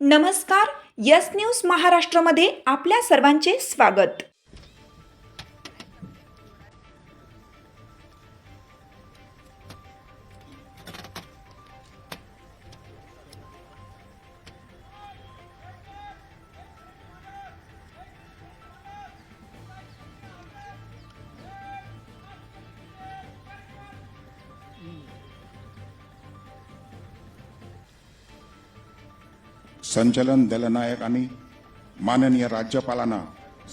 नमस्कार yes news महाराष्ट्रमध्ये आपल्या सर्वांचे स्वागत. संचलन दलनायकांनी माननीय राज्यपालांना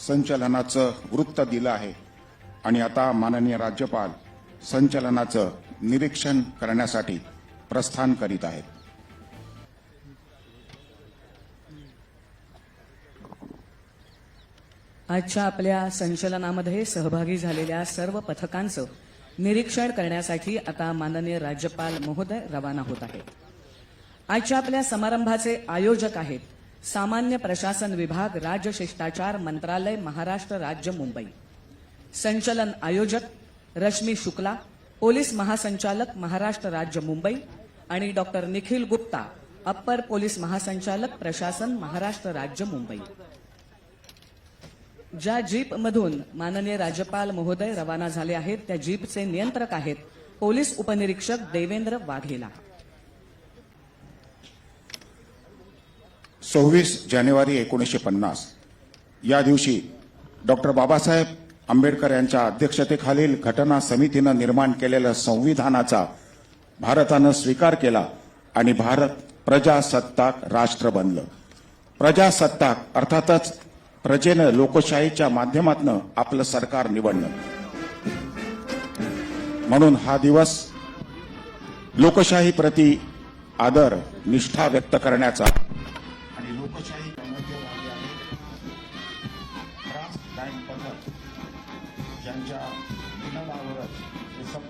संचलनाचं वृत्त दिलं आहे. आणि आता माननीय राज्यपाल संचलनाचं निरीक्षण करण्यासाठी प्रस्थान करीत आहेत. आजच्या आपल्या संचलनामध्ये सहभागी झालेल्या सर्व पथकांचं निरीक्षण करण्यासाठी आता माननीय राज्यपाल महोदय रवाना होत आहेत. आजच्या आपल्या समारंभाचे आयोजक आहेत सामान्य प्रशासन विभाग राज्य शिष्टाचार मंत्रालय महाराष्ट्र राज्य मुंबई. संचलन आयोजक रश्मी शुक्ला पोलीस महासंचालक महाराष्ट्र राज्य मुंबई आणि doctor Nikhil Gupta upper police महासंचालक प्रशासन महाराष्ट्र राज्य मुंबई. ज्या जीपमधून माननीय राज्यपाल महोदय रवाना झाले आहेत त्या जीपचे नियंत्रक आहेत पोलीस उपनिरीक्षक देवेंद्र वाघेला. सव्वीस जानेवारी एकोणीसशे पन्नास. या दिवशी डॉक्टर बाबासाहेब आंबेडकर यांच्या अध्यक्षतेखालील घटना समितीनं निर्माण केलेल्या संविधानाचा भारतानं स्वीकार केला आणि भारत प्रजासत्ताक राष्ट्र बनलं. प्रजासत्ताक अर्थातच प्रजेनं लोकशाहीच्या माध्यमातून आपलं सरकार निवडलं. म्हणून हा दिवस लोकशाही प्रति आदर निष्ठा व्यक्त करण्याचा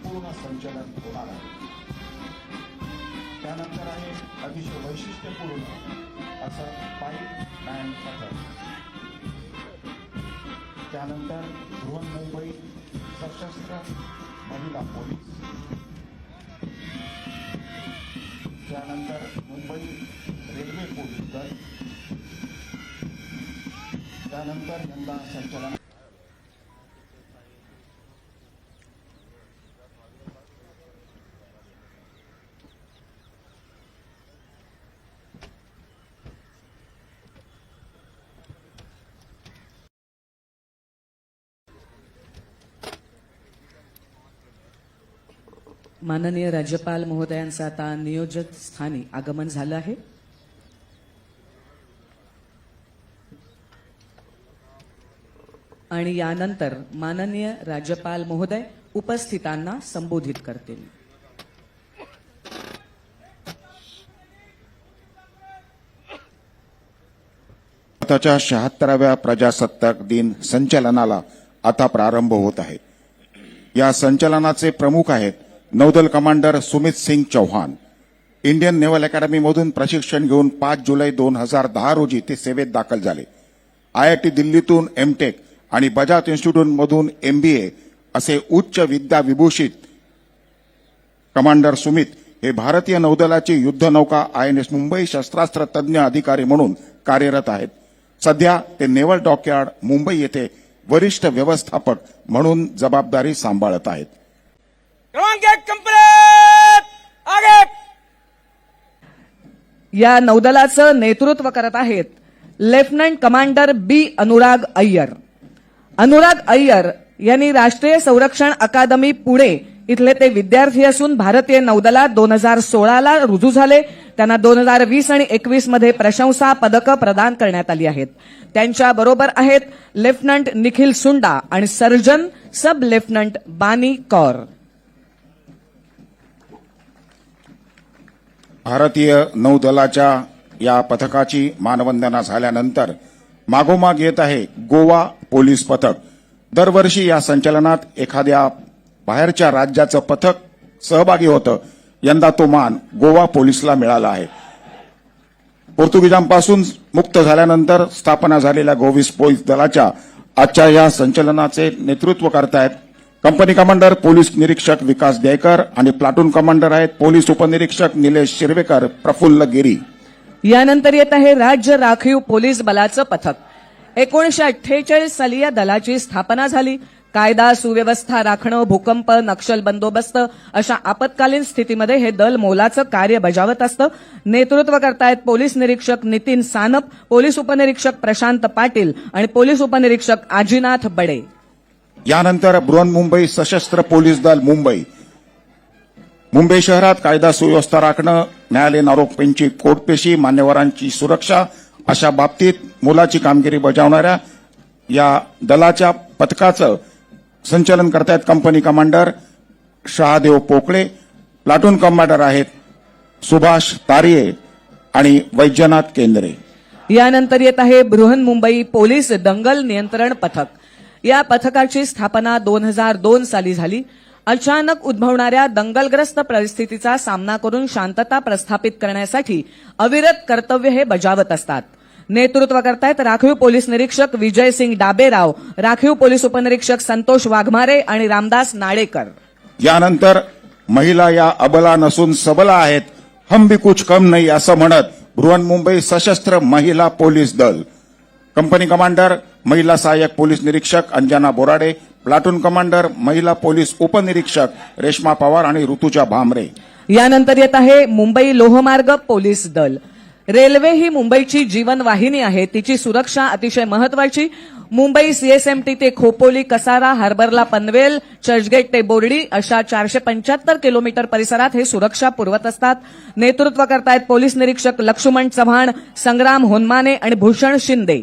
संपूर्ण संचलन होणार आहे. त्यानंतर आहे अतिशय वैशिष्ट्यपूर्ण असं पाईप बँड पथक त्यानंतर बृहन्मुंबई सशस्त्र महिला पोलीस. त्यानंतर मुंबई रेल्वे पोलीस दल. त्यानंतर यंदा संचलन माननीय राज्यपाल महोदयांचं आता नियोजित स्थानी आगमन झालं आहे. आणि यानंतर माननीय राज्यपाल महोदय उपस्थितांना संबोधित करतील. भारताच्या शहात्तराव्या प्रजासत्ताक दिन संचलनाला आता प्रारंभ होत आहे. या संचलनाचे प्रमुख आहेत नौदल commander Sumit Singh Chauhan Indian naval अकॅडमीमधून प्रशिक्षण घेऊन पाच जुलै दोन हजार दहा रोजी ते सेवेत दाखल झाले. आयआयटी दिल्लीतून एमटेक आणि बजाज इन्स्टिट्यूटमधून एमबीए असे उच्च विद्या विभूषित कमांडर सुमित हे भारतीय नौदलाची युद्धनौका आयएनएस मुंबई शस्त्रास्त्र तज्ज्ञ अधिकारी म्हणून कार्यरत आहेत. सध्या ते नेव्हल डॉकयार्ड मुंबई येथे वरिष्ठ व्यवस्थापक म्हणून जबाबदारी सांभाळत आहेत. क्रमांक एक कंप्लीट! आगे! या नौदलाचं नेतृत्व करत आहेत lieutenant commander B Anurag Iyer. Anurag Iyer यांनी राष्ट्रीय संरक्षण अकादमी पुणे इथले ते विद्यार्थी असून भारतीय नौदलात दोन हजार सोळाला रुजू झाले. त्यांना दोन हजार वीस आणि एकवीसमध्ये प्रशंसा पदकं प्रदान करण्यात आली आहेत. त्यांच्या बरोबर आहेत लेफ्टनंट निखिल सुंडा आणि सर्जन सब लेफ्टनंट बानी कौर. भारतीय नौदलाच्या या पथकाची मानवंदना झाल्यानंतर मागोमाग येत आहे गोवा पोलीस पथक. दरवर्षी या संचलनात एखाद्या बाहेरच्या राज्याचं पथक सहभागी होतं. यंदा तो मान गोवा पोलीसला मिळाला आहे. पोर्तुगीजांपासून मुक्त झाल्यानंतर स्थापना झालेल्या गोवीस पोलीस दलाच्या आजच्या या संचलनाचे नेतृत्व करतायत कंपनी कमांडर पोलीस निरीक्षक विकास देयकर आणि प्लाटून कमांडर आहेत पोलीस उपनिरीक्षक निलेश शिरवेकर प्रफुल्ल गिरी. यानंतर येत आहे राज्य राखीव पोलीस बलाचं पथक. एकोणीशे अठ्ठेचाळीस साली या दलाची स्थापना झाली. कायदा सुव्यवस्था राखणं भूकंप नक्षल बंदोबस्त अशा आपत्कालीन स्थितीमध्ये हे दल मोलाचं कार्य बजावत असतं. नेतृत्व करतायत पोलीस निरीक्षक नितीन सानप पोलीस उपनिरीक्षक प्रशांत पाटील आणि पोलीस उपनिरीक्षक आजीनाथ बडे. यानंतर बृहन्मुंबई सशस्त्र पोलीस दल मुंबई. मुंबई शहरात कायदा सुव्यवस्था राखणं न्यायालयीन आरोपींची कोर्टपेशी मान्यवरांची सुरक्षा अशा बाबतीत मोलाची कामगिरी बजावणाऱ्या या दलाच्या पथकाचं संचालन करतायत company commander Shahadev Pokale. Platoon commander आहेत सुभाष तारिये आणि वैद्यनाथ केंद्रे. यानंतर येत आहे बृहन्मुंबई पोलीस दंगल नियंत्रण पथक. या पथकाची स्थापना दोन हजार दोन साली झाली. अचानक उद्भवणाऱ्या दंगलग्रस्त परिस्थितीचा सामना करून शांतता प्रस्थापित करण्यासाठी अविरत कर्तव्य हे बजावत असतात. नेतृत्व करतायत राखीव पोलीस निरीक्षक विजय सिंग डाबेराव राखीव पोलीस उपनिरीक्षक संतोष वाघमारे आणि रामदास नाडेकर. यानंतर महिला या अबला नसून सबला आहेत हम भी कुछ कम नाही असं म्हणत बृहन्मुंबई सशस्त्र महिला पोलीस दल. कंपनी कमांडर महिला सहाय्यक पोलीस निरीक्षक अंजना बोराडे प्लाटून कमांडर महिला पोलीस उपनिरीक्षक रेश्मा पवार आणि ऋतुजा भामरे. यानंतर येत आहे मुंबई लोहमार्ग पोलीस दल. रेल्वे ही मुंबईची जीवनवाहिनी आहे. तिची सुरक्षा अतिशय महत्वाची. मुंबई सीएसएमटी ते खोपोली कसारा हार्बरला पनवेल चर्चगेट ते बोर्डी अशा चारशे पंच्याहत्तर किलोमीटर परिसरात हे सुरक्षा पुरवत असतात. नेतृत्व करतायत पोलीस निरीक्षक लक्ष्मण चव्हाण संग्राम होनमाने आणि भूषण शिंदे.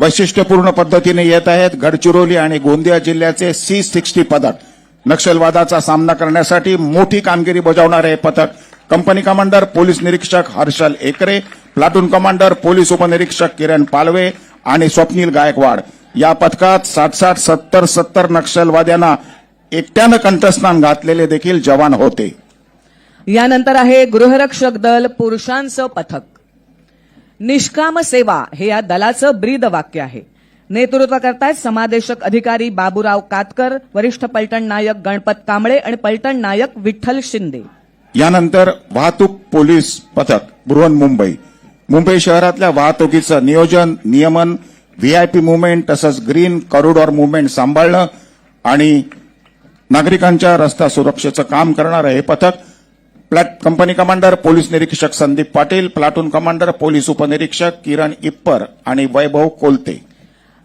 वैशिष्ट्यपूर्ण पद्धतीने येत आहेत गडचिरोली आणि गोंदिया जिल्ह्याचे सी सिक्स्टी पथक नक्षलवादाचा सामना करण्यासाठी मोठी कामगिरी बजावणारे हे पथक. कंपनी कमांडर पोलीस निरीक्षक हर्षल एकरे प्लाटून कमांडर पोलीस उपनिरीक्षक किरण पालवे आणि स्वप्नील गायकवाड. या पथकात साठ साठ सत्तर सत्तर नक्षलवाद्यांना एकट्यानं कंठस्नान घातलेले देखील जवान होते. यानंतर आहे गृहरक्षक दल पुरुषांचं पथक. निष्काम सेवा हे या दलाचं ब्रीद वाक्य आहे. नेतृत्व करतायत समादेशक अधिकारी बाबूराव कातकर वरिष्ठ पलटण नायक गणपत कांबळे आणि पलटण नायक विठ्ठल शिंदे. यानंतर वाहतूक पोलीस पथक बृहन्मुंबई मुंबई शहरातल्या वाहतुकीचं नियोजन नियमन व्हीआयपी मुवमेंट तसंच ग्रीन कॉरिडॉर मुवमेंट सांभाळणं आणि नागरिकांच्या रस्ता सुरक्षेचं काम करणारं हे पथक प्लॅट कंपनी कमांडर पोलीस निरीक्षक Sandeep Patil platoon commander police उपनिरीक्षक किरण इप्पर आणि वैभव कोलते.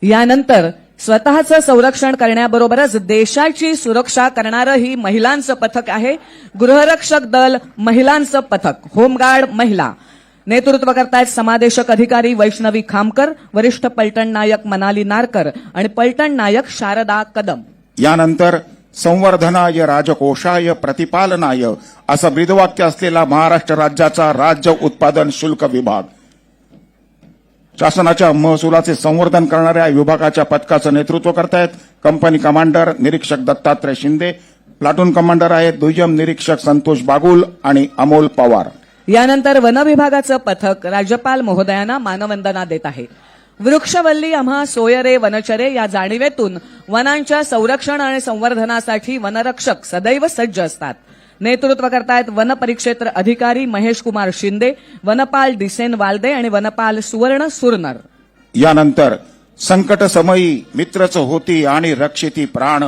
यानंतर स्वतःचं संरक्षण करण्याबरोबरच देशाची सुरक्षा करणारं ही महिलांचं पथक आहे. गृहरक्षक दल महिलांचं पथक होमगार्ड महिला. नेतृत्व करतायत समादेशक अधिकारी वैष्णवी खामकर वरिष्ठ पलटण नायक मनाली नारकर आणि पलटण नायक शारदा कदम. यानंतर संवर्धनाय राजकोषाय प्रतिपालनाय असं ब्रीदवाक्य असलेला महाराष्ट्र राज्याचा राज्य उत्पादन शुल्क विभाग. शासनाच्या महसुलाचे संवर्धन करणाऱ्या विभागाच्या पथकाचं नेतृत्व करतायत. कंपनी कमांडर निरीक्षक दत्तात्रय शिंदे प्लाटून कमांडर आहेत दुय्यम निरीक्षक संतोष बागुल आणि अमोल पवार. यानंतर वन विभागाचं पथक राज्यपाल महोदयांना मानवंदना देत आहे. वृक्षवल्ली आम्हा सोयरे वनचरे या जाणीवेतून वनांच्या संरक्षण आणि संवर्धनासाठी वनरक्षक सदैव सज्ज असतात. नेतृत्व करतायत वन परिक्षेत्र अधिकारी महेश कुमार शिंदे वनपाल दिसेन वालदे आणि वनपाल सुवर्ण सुरनर. यानंतर संकट समयी मित्रच होती आणि रक्षिती प्राण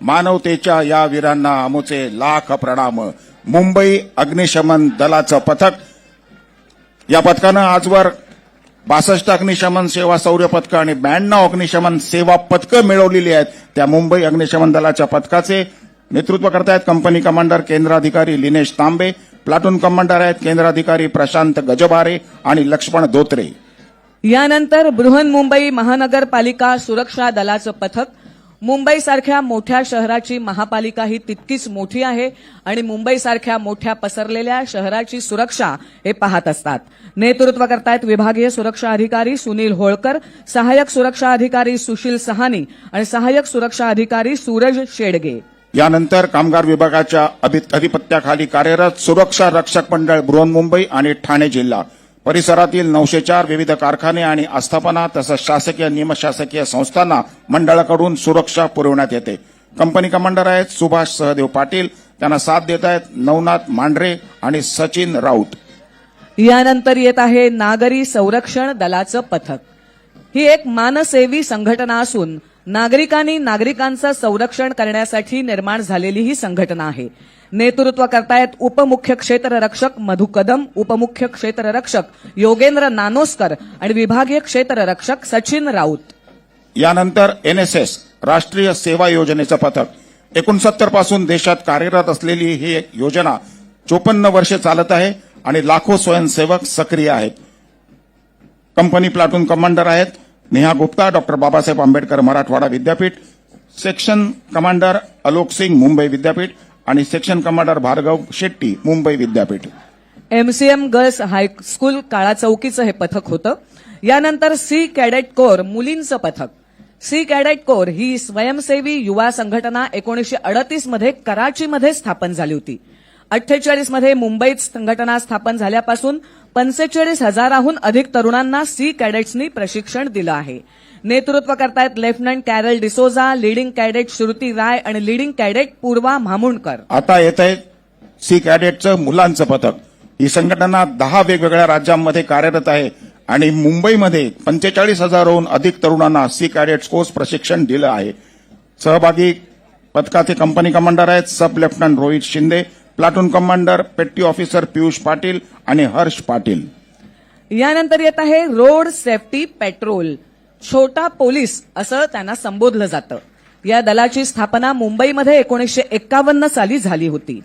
मानवतेच्या या वीरांना आमचे लाख प्रणाम. मुंबई अग्निशमन दलाचं पथक या पथकानं आजवर बासष्ट अग्निशमन सेवा सौर्य पथक आणि ब्याण्णव अग्निशमन सेवा पथकं मिळवलेली आहेत. त्या मुंबई अग्निशमन दलाच्या पथकाचे नेतृत्व करतायत कंपनी कमांडर केंद्राधिकारी लिनेश तांबे प्लाटून कमांडर आहेत. केंद्राधिकारी प्रशांत गजबारे आणि लक्ष्मण धोत्रे. यानंतर बृहन्मुंबई महानगरपालिका सुरक्षा दलाचं पथक. मुंबईसारख्या मोठ्या शहराची महापालिका ही तितकीच मोठी आहे आणि मुंबईसारख्या मोठ्या पसरलेल्या शहराची सुरक्षा हे पाहत असतात. नेतृत्व करतायत विभागीय सुरक्षा अधिकारी सुनील होळकर सहाय्यक सुरक्षा अधिकारी सुशील सहानी आणि सहाय्यक सुरक्षा अधिकारी सूरज शेडगे. यानंतर कामगार विभागाच्या अधिपत्याखाली कार्यरत सुरक्षा रक्षक मंडळ बृहन्मुंबई आणि ठाणे जिल्हा. परिसरातील नऊशे चार विविध कारखाने आणि आस्थापना तसंच शासकीय निमशासकीय संस्थांना मंडळाकडून सुरक्षा पुरवण्यात येते. कंपनी कमांडर आहेत सुभाष सहदेव पाटील त्यांना साथ देत आहेत नवनाथ मांढरे आणि सचिन राऊत. यानंतर येत आहे नागरी संरक्षण दलाचं पथक. ही एक मानसेवी संघटना असून नागरिकांनी नागरिकांचं संरक्षण करण्यासाठी निर्माण झालेली ही संघटना आहे. नेतृत्व करतायत उपमुख्य क्षेत्र रक्षक मधु कदम उपमुख्य क्षेत्र रक्षक योगेंद्र नानोस्कर आणि विभागीय क्षेत्र रक्षक सचिन राऊत. यानंतर एनएसएस राष्ट्रीय सेवा योजनेचं पथक. एकोणसत्तरपासून देशात कार्यरत असलेली ही योजना चोपन्न वर्षे चालत आहे. आणि लाखो स्वयंसेवक सक्रिय आहेत. कंपनी प्लाटून कमांडर आहेत. नेहा गुप्ता डॉक्टर बाबासाहेब आंबेडकर मराठवाडा विद्यापीठ. सेक्शन कमांडर अलोक सिंग मुंबई विद्यापीठ. आणि सेक्शन कमांडर भार्गव शेट्टी मुंबई विद्यापीठ. एमसीएम गर्ल्स हायस्कूल काळा चौकीचं हे पथक होतं. यानंतर सी कॅडेट कोर मुलींचं पथक. सी कॅडेट कोर ही स्वयंसेवी युवा संघटना एकोणीशे अडतीसमध्ये कराचीमध्ये स्थापन झाली होती. अठ्ठेचाळीसमध्ये मुंबईत संघटना स्थापन झाल्यापासून पंचेचाळीस हजाराहून अधिक तरुणांना सी कॅडेट्सनी प्रशिक्षण दिलं आहे. नेतृत्व करतायत lieutenant Carol D'Souza leading cadet Shruti Rai आणि लिडिंग कॅडेट पूर्वा म्हामुणकर आता येत आहे सी कॅडेटचं मुलांचं पथक. ही संघटना दहा वेगवेगळ्या राज्यांमध्ये कार्यरत आहे आणि मुंबईमध्ये पंचेचाळीस हजारहून अधिक तरुणांना सी कॅडेट्स कोर्स प्रशिक्षण दिलं आहे. सहभागी पथकाचे कंपनी कमांडर आहेत sub lieutenant Rohit Shinde platoon commander petty officer Piyush Patil आणि हर्ष पाटील. यानंतर येत आहे रोड सेफ्टी पेट्रोल. छोटा पोलीस असं त्यांना संबोधलं जातं. या दलाची स्थापना मुंबईमध्ये एकोणीसशे एक्कावन्न साली झाली होती.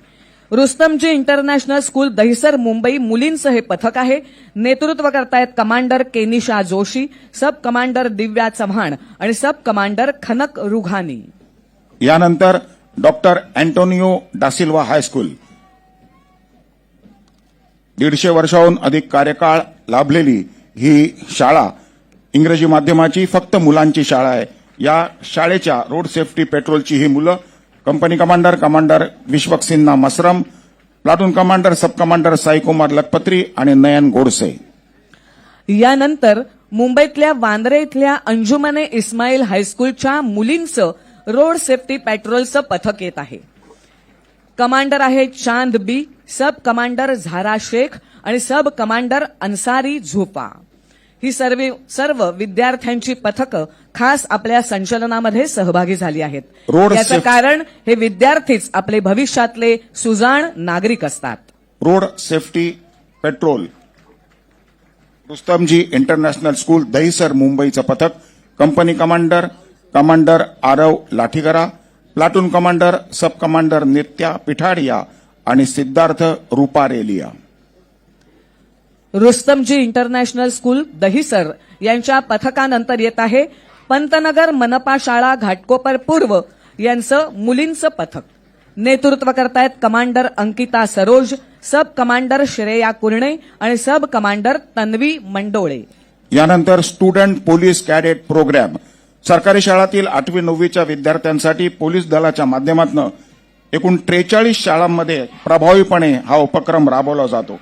रुस्तमजी इंटरनॅशनल स्कूल दहिसर मुंबई मुलींचं हे पथक आहे. नेतृत्व करतायत commander Kenisha Joshi sub commander Divya Chavan आणि सब कमांडर खनक रुघानी. यानंतर डॉक्टर अँटोनिओ डासिल्वा हायस्कूल. दीडशे वर्षाहून अधिक कार्यकाळ लाभलेली ही शाळा इंग्रजी माध्यमाची फक्त मुलांची शाळा आहे. या शाळेच्या रोड सेफ्टी पेट्रोलची ही मुलं company commander commander Vishwak Sinha Masram platoon commander sub commander Saikumar Lakhpatri आणि नयन गोडसे. यानंतर मुंबईतल्या वांद्रे इथल्या अंजुमने इस्माईल हायस्कूलच्या मुलींचं रोड सेफ्टी पेट्रोलचं पथक येत आहे. कमांडर आहे चांद बी सब कमांडर झारा शेख आणि सब कमांडर अन्सारी झोपा. ही सर्व सर्व विद्यार्थ्यांची पथकं खास आपल्या संचलनामध्ये सहभागी झाली आहेत. रोड याचं कारण हे विद्यार्थीच आपले भविष्यातले सुजाण नागरिक असतात. Road safety patrol Rustomjee international school Dahisar मुंबईचं पथक. Company commander commander Aarav Lathigara. Platoon commander sub commander Nitya Pithadia. आणि सिद्धार्थ रुपारेलिया. रुस्तमजी इंटरनॅशनल स्कूल दहिसर यांच्या पथकानंतर येत आहे पंतनगर मनपा शाळा घाटकोपर पूर्व यांचं मुलींचं पथक. नेतृत्व करतायत commander Ankita Saroj sub commander Shreya Kurne आणि सब कमांडर तन्वी मंडोळे. यानंतर स्टुडंट पोलीस कॅडेट प्रोग्रॅम. सरकारी शाळातील आठवी नववीच्या विद्यार्थ्यांसाठी पोलीस दलाच्या माध्यमातून एकूण त्रेचाळीस शाळांमध्ये प्रभावीपणे हा उपक्रम राबवला जातो.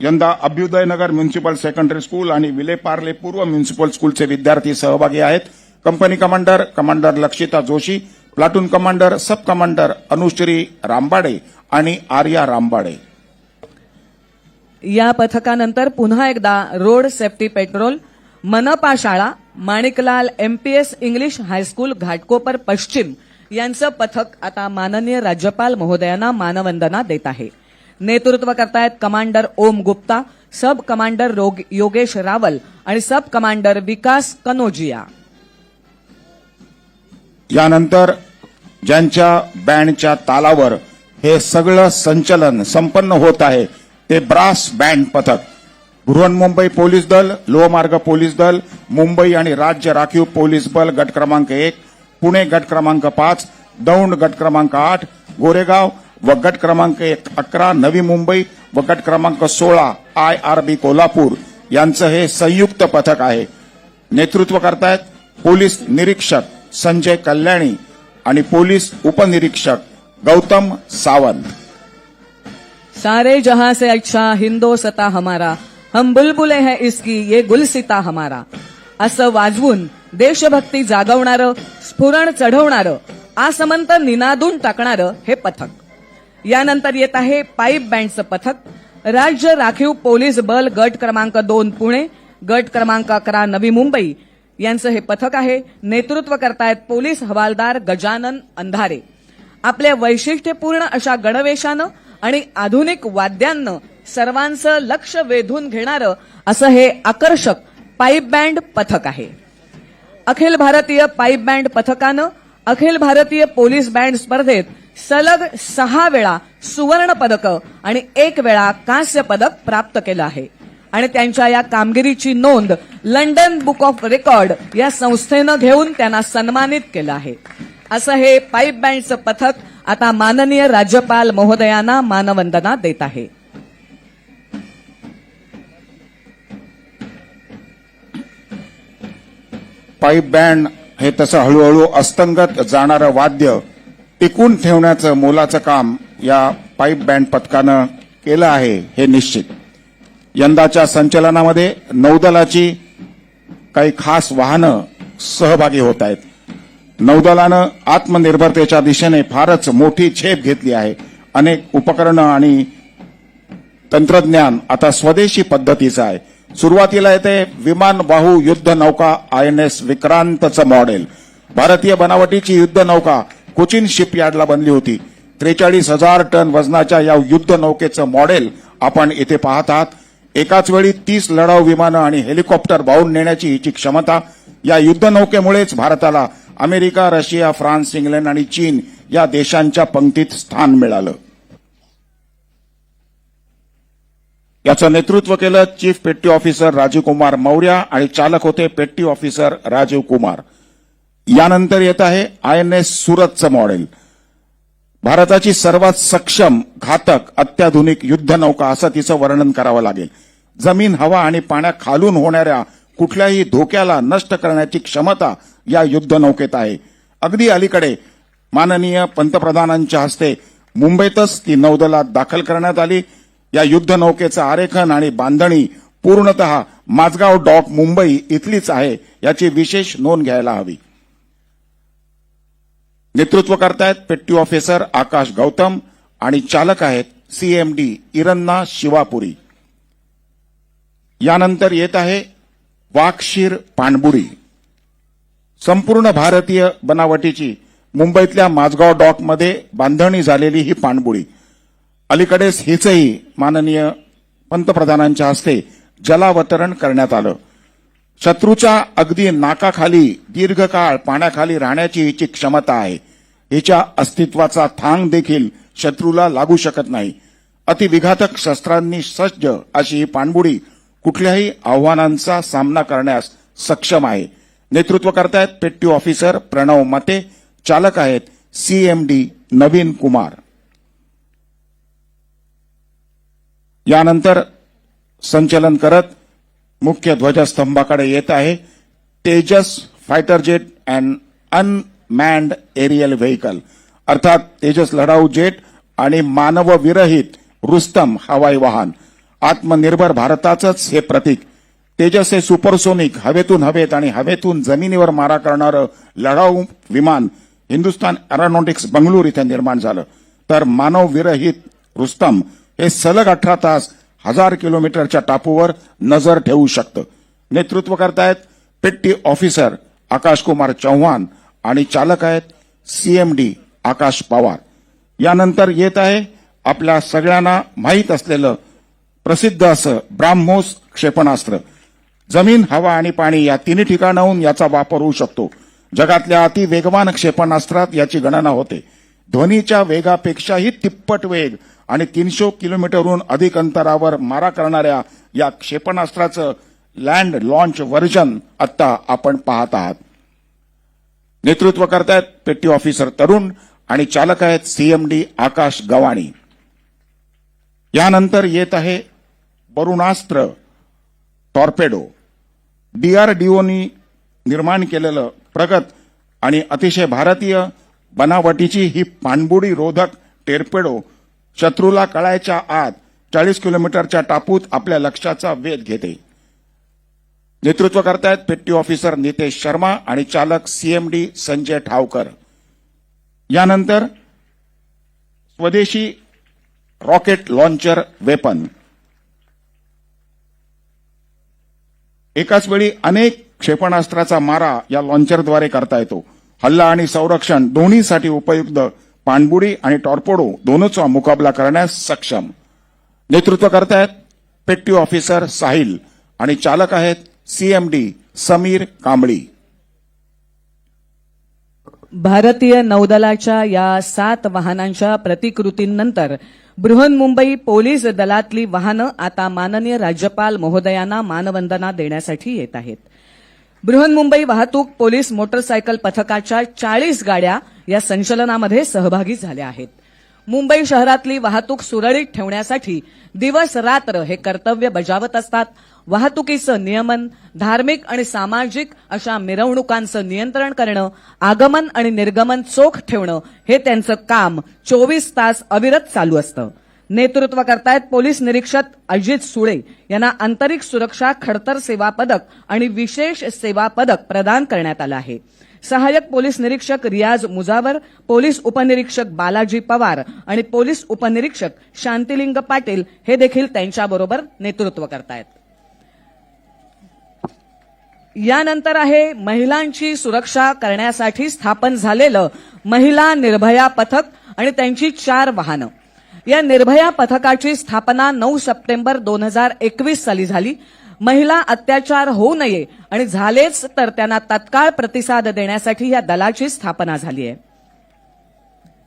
यंदा अभ्युदयनगर म्युन्सिपल सेकंडरी स्कूल आणि विलेपार्ले पूर्व म्युन्सिपल स्कूलचे विद्यार्थी सहभागी आहेत. Company commander commander Lakshita Joshi platoon commander sub commander Anushree Rambade आणि आर्या रामबाडे. या पथकानंतर पुन्हा एकदा रोड सेफ्टी पेट्रोल मनपा शाळा Maniklal MPS English high school Ghatkopar पश्चिम यांचं पथक आता माननीय राज्यपाल महोदयांना मानवंदना देत आहे. नेतृत्व करतायत commander Om Gupta sub commander Yogesh Rawal आणि सब कमांडर विकास कनोजिया. यानंतर ज्यांच्या बँडच्या तालावर हे सगळं संचलन संपन्न होत आहे ते ब्रास बँड पथक. बृहन्मुंबई पोलीस दल लोहमार्ग पोलीस दल मुंबई आणि राज्य राखीव पोलीस बल गट क्रमांक एक पुणे गट क्रमांक पाच दौंड गट क्रमांक आठ गोरेगाव व गट क्रमांक एक अकरा नवी मुंबई व गट क्रमांक सोळा आय आर बी कोल्हापूर यांचं हे संयुक्त पथक आहे. नेतृत्व करतायत पोलीस निरीक्षक संजय कल्याणी आणि पोलीस उपनिरीक्षक गौतम सावंत. सारे जहां से अच्छा हिंदोसता हमारा। हम बुलबुले हैं इसकी ये गुलसिता हमारा। असं वाजवून देशभक्ती जागवणारं स्फुरण चढवणारं आसमंत निनादून टाकणारं हे पथक. यानंतर येत आहे पाईप बँडचं पथक. राज्य राखीव पोलीस बल गट क्रमांक दोन पुणे गट क्रमांक अकरा नवी मुंबई. यांचं हे पथक आहे. नेतृत्व करतायत पोलीस हवालदार गजानन अंधारे. आपल्या वैशिष्ट्यपूर्ण अशा गणवेशानं आणि आधुनिक वाद्यांनं सर्वांचं लक्ष वेधून घेणारं असं हे आकर्षक पाईप बँड पथक आहे. अखिल भारतीय पाईप बँड पथकानं अखिल भारतीय पोलीस बँड स्पर्धेत सलग सहा वेळा सुवर्ण पदक आणि एक वेळा कांस्य पदक प्राप्त केलं आहे. आणि त्यांच्या या कामगिरीची नोंद लंडन बुक ऑफ रेकॉर्ड या संस्थेनं घेऊन त्यांना सन्मानित केलं आहे. असं हे पाईप बँडचं पथक आता माननीय राज्यपाल महोदयांना मानवंदना देत आहे. पाईप बँड हे तसं हळूहळू अस्तंगत जाणारं वाद्य टिकून ठेवण्याचं मोलाचं काम या पाईप बँड पथकानं केलं आहे हे निश्चित. यंदाच्या संचलनामध्ये नौदलाची काही खास वाहनं सहभागी होत आहेत. नौदलानं आत्मनिर्भरतेच्या दिशेने फारच मोठी झेप घेतली आहे. अनेक उपकरणं आणि तंत्रज्ञान आता स्वदेशी पद्धतीचं आहे. सुरुवातीला येते विमानवाहू युद्ध नौका आय एन एस विक्रांतचं मॉडेल. भारतीय बनावटीची युद्ध नौका कोचिन शिपयार्डला बनली होती. त्रेचाळीस हजार टन वजनाच्या या युद्ध नौकेचं मॉडेल आपण इथे पाहत आहात एकाच वेळी तीस लढाऊ विमानं आणि हेलिकॉप्टर वाहून नेण्याची हिची क्षमता. या युद्ध नौकेमुळेच भारताला अमेरिका रशिया फ्रान्स इंग्लंड आणि चीन या देशांच्या पंक्तीत स्थान मिळालं. याचं नेतृत्व केलं chief petty officer Rajeev Kumar Maurya आणि चालक होते पेट्टी ऑफिसर राजीव कुमार. यानंतर येत आहे आय एन एस सुरतचं मॉडेल. भारताची सर्वात सक्षम घातक अत्याधुनिक युद्धनौका असं तिचं वर्णन करावं लागेल. जमीन हवा आणि पाण्याखालून होणाऱ्या कुठल्याही धोक्याला नष्ट करण्याची क्षमता या युद्धनौकेत आहे. अगदी अलीकडे माननीय पंतप्रधानांच्या हस्ते मुंबईतच ती नौदलात दाखल करण्यात आली. या युद्धनौकेचं आरेखन आणि बांधणी पूर्णतः माझगाव डॉक मुंबई इथलीच आहे याची विशेष नोंद घ्यायला हवी. नेतृत्व करतायत पेट्टी ऑफिसर आकाश गौतम आणि चालक आहेत सीएमडी इरन्ना शिवापुरी. यानंतर येत आहे वाक्षीर पाणबुडी. संपूर्ण भारतीय बनावटीची मुंबईतल्या माझगाव डॉकमध्ये बांधणी झालेली ही पाणबुडी. अलीकडेच हिचंही माननीय पंतप्रधानांच्या हस्ते जलावतरण करण्यात आलं. शत्रूच्या अगदी नाकाखाली दीर्घकाळ पाण्याखाली राहण्याची हिची क्षमता आहे. हिच्या अस्तित्वाचा थांग देखील शत्रूला लागू शकत नाही. अतिविघातक शस्त्रांनी सज्ज अशी ही पाणबुडी कुठल्याही आव्हानांचा सामना करण्यास सक्षम आहे. नेतृत्व करतायत पेट्टी ऑफिसर प्रणव मते चालक आहेत सीएमडी नवीन कुमार. यानंतर संचलन करत मुख्य ध्वजस्तंभाकडे येत आहे Tejas fighter jet and unmanned aerial vehicle अर्थात तेजस लढाऊ जेट आणि मानवविरहित रुस्तम हवाई वाहन. आत्मनिर्भर भारताचंच हे प्रतीक. तेजस हे सुपरसोनिक हवेतून हवेत आणि हवेतून जमिनीवर मारा करणारं लढाऊ विमान हिंदुस्तान एरोनॉटिक्स बंगळूर इथे निर्माण झालं. तर मानवविरहित रुस्तम हे सलग अठरा तास हजार किलोमीटरच्या टापूवर नजर ठेवू शकतं. नेतृत्व करतायत पेट्टी ऑफिसर आकाशकुमार चव्हाण चौहान आणि चालक आहेत सीएमडी आकाश पवार. यानंतर येत आहे आपल्या सगळ्यांना माहीत असलेलं प्रसिद्ध असं ब्राह्मोस क्षेपणास्त्र. जमीन हवा आणि पाणी या तिन्ही ठिकाणाहून याचा वापर होऊ शकतो. जगातल्या अति वेगवान क्षेपणास्त्रात याची गणना होते. ध्वनीच्या वेगापेक्षाही तिप्पट वेग आणि तीनशे किलोमीटरहून अधिक अंतरावर मारा करणाऱ्या या क्षेपणास्त्राचं लँड लॉन्च व्हर्जन आता आपण पाहत आहात. नेतृत्व करतायत पेट्टी ऑफिसर तरुण आणि चालक आहेत सीएमडी आकाश गवाणी. यानंतर येत आहे बरुणास्त्र टॉर्पेडो. डीआरडीओनी निर्माण केलेलं प्रगत आणि अतिशय भारतीय बनावटीची ही पाणबुडी रोधक टेरपेडो शत्रूला कळायच्या आत चाळीस किलोमीटरच्या टापूत आपल्या लक्षाचा वेध घेते. नेतृत्व करतायत पेट्टी ऑफिसर नितेश शर्मा आणि चालक सीएमडी संजय ठावकर. यानंतर स्वदेशी रॉकेट लॉन्चर वेपन. एकाच वेळी अनेक क्षेपणास्त्राचा मारा या लॉन्चरद्वारे करता येतो. हल्ला आणि संरक्षण दोन्हीसाठी उपयुक्त पाणबुडी आणि टॉर्पोडो दोनचा मुकाबला करण्यास सक्षम. नेतृत्व करतायत पेट्टी ऑफिसर साहिल आणि चालक आहेत सीएमडी समीर कांबळी. भारतीय नौदलाच्या या सात वाहनांच्या प्रतिकृतींनंतर बृहन्मुंबई पोलीस दलातली वाहनं आता माननीय राज्यपाल महोदयांना मानवंदना देण्यासाठी येत आहेत. बृहन्मुंबई वाहतूक पोलीस मोटरसायकल पथकाच्या चाळीस गाड्या या संचलनामध्ये सहभागी झाल्या आहेत. मुंबई शहरातली वाहतूक सुरळीत ठेवण्यासाठी दिवस रात्र हे कर्तव्य बजावत असतात. वाहतुकीचं नियमन धार्मिक आणि सामाजिक अशा मिरवणुकांचं नियंत्रण करणं आगमन आणि निर्गमन चोख ठेवणं हे त्यांचं काम चोवीस तास अविरत चालू असतं. नेतृत्व करतायत पोलीस निरीक्षक अजित सुळे यांना आंतरिक सुरक्षा खडतर सेवा पदक आणि विशेष सेवा पदक प्रदान करण्यात आलं आहे. सहाय्यक पोलीस निरीक्षक रियाज मुजावर पोलीस उपनिरीक्षक बालाजी पवार आणि पोलीस उपनिरीक्षक शांतिलिंग पाटील हे देखील त्यांच्याबरोबर नेतृत्व करतायत यानंतर आहे महिलांची सुरक्षा करण्यासाठी स्थापन झालेलं महिला निर्भया पथक आणि त्यांची चार वाहनं. या निर्भया पथकाची स्थापना नऊ सप्टेंबर दोन हजार एकवीस साली झाली. महिला अत्याचार होऊ नये आणि झालेच तर त्यांना तत्काळ प्रतिसाद देण्यासाठी या दलाची स्थापना झाली आहे.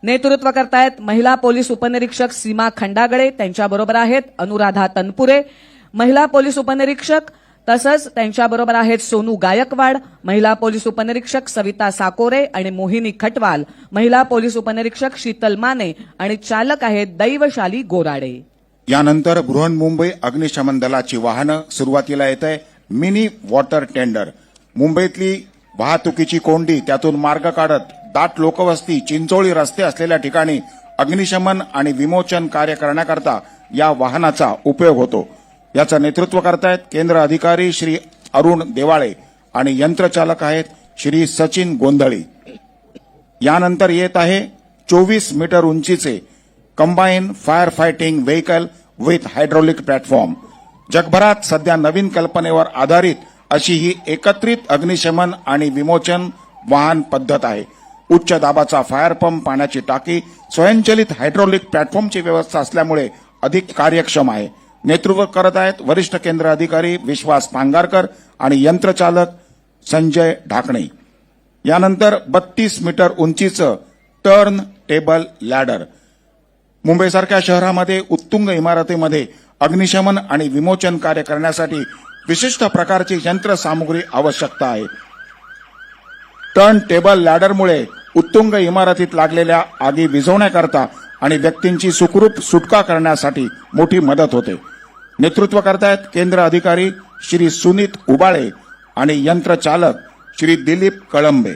नेतृत्व करतायत महिला पोलीस उपनिरीक्षक सीमा खंडागळे त्यांच्याबरोबर आहेत अनुराधा तनपुरे. महिला पोलीस उपनिरीक्षक तसंच त्यांच्याबरोबर आहेत सोनू गायकवाड महिला पोलीस उपनिरीक्षक सविता साकोरे आणि मोहिनी खटवाल. महिला पोलीस उपनिरीक्षक शीतल माने आणि चालक आहेत दैवशाली गोराडे. यानंतर बृहन्मुंबई अग्निशमन दलाची वाहनं सुरुवातीला येत आहे मिनी वॉटर टेंडर. मुंबईतली वाहतुकीची कोंडी त्यातून मार्ग काढत दाट लोकवस्ती चिंचोळी रस्ते असलेल्या ठिकाणी अग्निशमन आणि विमोचन कार्य करण्याकरता या वाहनाचा उपयोग होतो. याचं नेतृत्व करतायत केंद्र अधिकारी श्री अरुण देवाळे आणि यंत्रचालक आहेत श्री सचिन गोंधळी. यानंतर येत आहे चोवीस मीटर उंचीचे combine fire fighting vehicle with hydraulic platform जगभरात सध्या नवीन कल्पनेवर आधारित अशी ही एकत्रित अग्निशमन आणि विमोचन वाहन पद्धत आहे. उच्च दाबाचा फायर पंप पाण्याची टाकी स्वयंचलित हायड्रोलिक प्लॅटफॉर्मची व्यवस्था असल्यामुळे अधिक कार्यक्षम आहे. नेतृत्व करत आहेत वरिष्ठ केंद्र अधिकारी विश्वास पांगारकर आणि यंत्रचालक संजय ढाकणे. यानंतर बत्तीस मीटर उंचीचं टर्न टेबल लॅडर. मुंबईसारख्या शहरामध्ये उत्तुंग इमारतीमध्ये अग्निशमन आणि विमोचन कार्य करण्यासाठी विशिष्ट प्रकारची यंत्रसामुग्री आवश्यकता आहे. टर्न टेबल लॅडरमुळे उत्तुंग इमारतीत लागलेल्या आगी विझवण्याकरता आणि व्यक्तींची सुखरूप सुटका करण्यासाठी मोठी मदत होते. नेतृत्व करतायत केंद्र अधिकारी श्री सुनीत उबाळे आणि यंत्रचालक श्री दिलीप कळंबे.